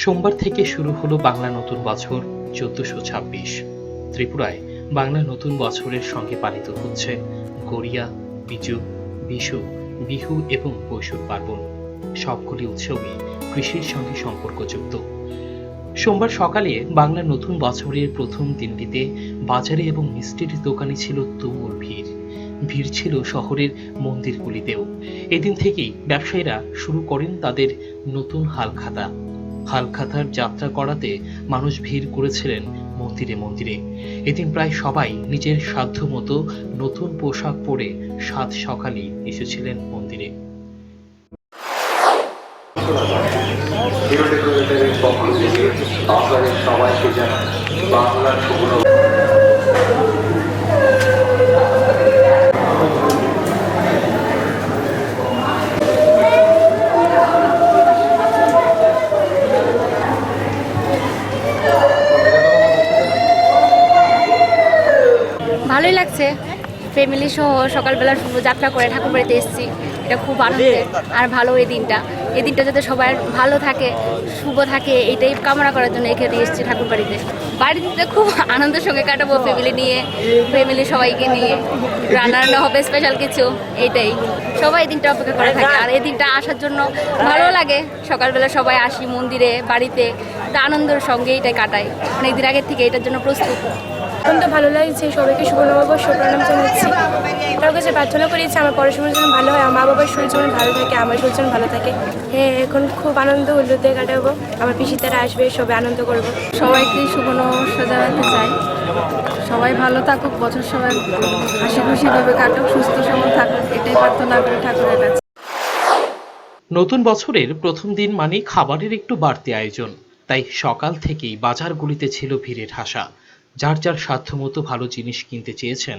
সোমবার থেকে শুরু হলো বাংলা নতুন বছর, চোদ্দশো ছাব্বিশ। ত্রিপুরায় বাংলা নতুন বছরের সঙ্গে পালিত হচ্ছে গড়িয়া, বিজু, বিশু, বিহু এবং বৈশুর পার্বণ। সবগুলি উৎসবই কৃষির সঙ্গে সম্পর্কযুক্ত। সোমবার সকালে বাংলা নতুন বছরের প্রথম দিনটিতে বাজারে এবং মিষ্টির দোকানে ছিল তুমুল ভিড়। ভিড় ছিল শহরের মন্দিরগুলিতেও। এদিন থেকেই ব্যবসায়ীরা শুরু করেন তাদের নতুন হালখাতা। হালখাতার যাত্রা করাতে মানুষ ভিড় করেছিলেন মন্দিরে মন্দিরে। এদিন প্রায় সবাই নিজের সাধ্য মতো নতুন পোশাক পরে সাত সকালেই এসেছিলেন মন্দিরে। সবাইকে ভালোই লাগছে। ফ্যামিলি সহ সকালবেলা যাত্রা করে ঠাকুর বাড়িতে এসেছি। এটা খুব আনন্দের। আর ভালো এই দিনটা। এই দিনটা যাতে সবার ভালো থাকে, শুভ থাকে এটাই কামনা করার জন্য এখানে এসেছি ঠাকুর বাড়িতে। বাড়িতে খুব আনন্দের সঙ্গে কাটাবো ফ্যামিলি নিয়ে ফ্যামিলি সবাইকে নিয়ে। রান্না হবে স্পেশাল কিছু, এইটাই। সবাই এই দিনটা অপেক্ষা করে থাকে। আর এই দিনটা আসার জন্য ভালো লাগে। সকালবেলা সবাই আসি মন্দিরে বাড়িতে। তা আনন্দের সঙ্গে এটাই কাটাই। অনেক দিন আগের থেকে এটার জন্য প্রস্তুত। এখন তো ভালো লাগছে। সবাইকে শুভ নববর্ষ প্রণাম জানাচ্ছি। তার কাছে প্রার্থনা করেছি আমার পড়াশোনার জন্য ভালো হয়। আমার মা বাবার শরীর যেমন ভালো থাকে আমার শরীর যেমন ভালো থাকে। হ্যাঁ এখন খুব আনন্দ উল্লুতে কাটাবো। আমার পিসি পিসিতারা আসবে সবাই আনন্দ করব। সবাইকে শুভ নববর্ষ জানাতে চাই। সবাই ভালো থাকুক বছর সবাই হাসি খুশিভাবে কাটুক সুস্থ সবল থাকুক এটাই প্রার্থনা ঠাকুরের কাছে। নতুন বছরের প্রথম দিন মানে খাবারের একটু বাড়তি আয়োজন। তাই সকাল থেকেই বাজারগুলিতে ছিল ভিড়ের হাসা। যার যার সাধ্যমতো ভালো জিনিস কিনতে চেয়েছেন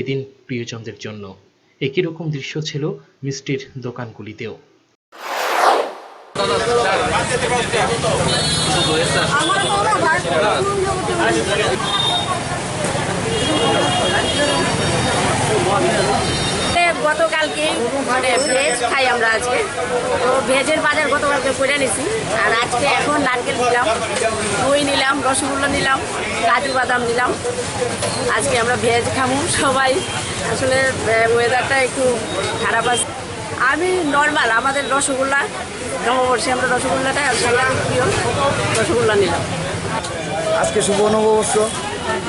এদিন প্রিয়জনদের জন্য। একই রকম দৃশ্য ছিল মিষ্টির দোকানগুলিতেও। গতকালকে মানে ভেজ খাই আমরা আজকে। তো ভেজের বাজার গতকালকে করে নিছি। আর আজকে এখন নারকেল নিলাম, দই নিলাম, রসগোল্লা নিলাম, কাজু বাদাম নিলাম। আজকে আমরা ভেজ খাব সবাই। আসলে ওয়েদারটা একটু খারাপ আছে। আমি নর্মাল আমাদের রসগোল্লা, নববর্ষে আমরা রসগোল্লাটাই সবার প্রিয়, রসগোল্লা নিলাম। আজকে শুভ নববর্ষ।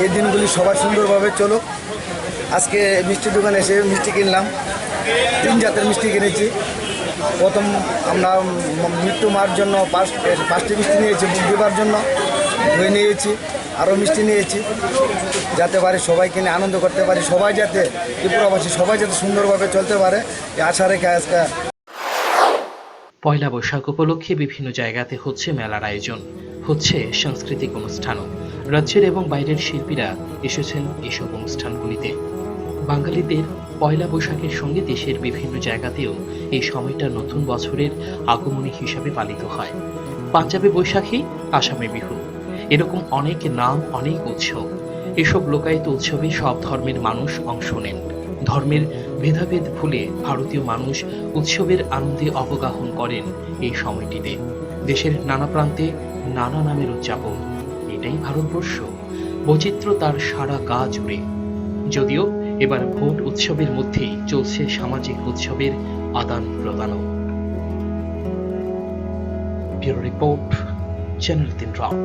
এই দিনগুলি সবাই সুন্দরভাবে চলো আজকে মিষ্টির দোকানে এসে মিষ্টি কিনলাম। তিন জাতের মিষ্টি কিনেছি। প্রথম আমরা মৃত্যু মার জন্য পাঁচ পাঁচটি মিষ্টি নিয়েছি বুক দেবার জন্য ধুয়ে নিয়েছি, আরও মিষ্টি নিয়েছি, যাতে পারি সবাই কিনে, আনন্দ করতে পারি, সবাই যাতে ত্রিপুরাবাসী সবাই যাতে সুন্দরভাবে চলতে পারে আশা রেখে আজকে পয়লা বৈশাখ উপলক্ষে বিভিন্ন জায়গাতে হচ্ছে মেলার আয়োজন, হচ্ছে সাংস্কৃতিক অনুষ্ঠানও। রাজ্যের এবং বাইরের শিল্পীরা এসেছেন এসব অনুষ্ঠানগুলিতে। বাঙালিদের পয়লা বৈশাখের সঙ্গে দেশের বিভিন্ন জায়গাতেও এই সময়টা নতুন বছরের আগমনী হিসাবে পালিত হয়। পাঞ্জাবে বৈশাখী, আসামে বিহু। এরকম অনেক নাম, অনেক উৎসব। এসব লোকায়ত উৎসবে সব ধর্মের মানুষ অংশ নেন। ধর্মের ভেদাভেদ ভুলে ভারতীয় মানুষ উৎসবের আনন্দে অবগাহন করেন এই সময়টিতে। দেশের নানা প্রান্তে নানা নামের উদযাপন। এটাই ভারতবর্ষ। বৈচিত্র্য তার সারা গা জুড়ে। যদিও এবার ভোট উৎসবের মধ্যেই চলছে সামাজিক উৎসবের আদান প্রদানও। ব্যুরো রিপোর্ট চ্যানেল তিন রাত।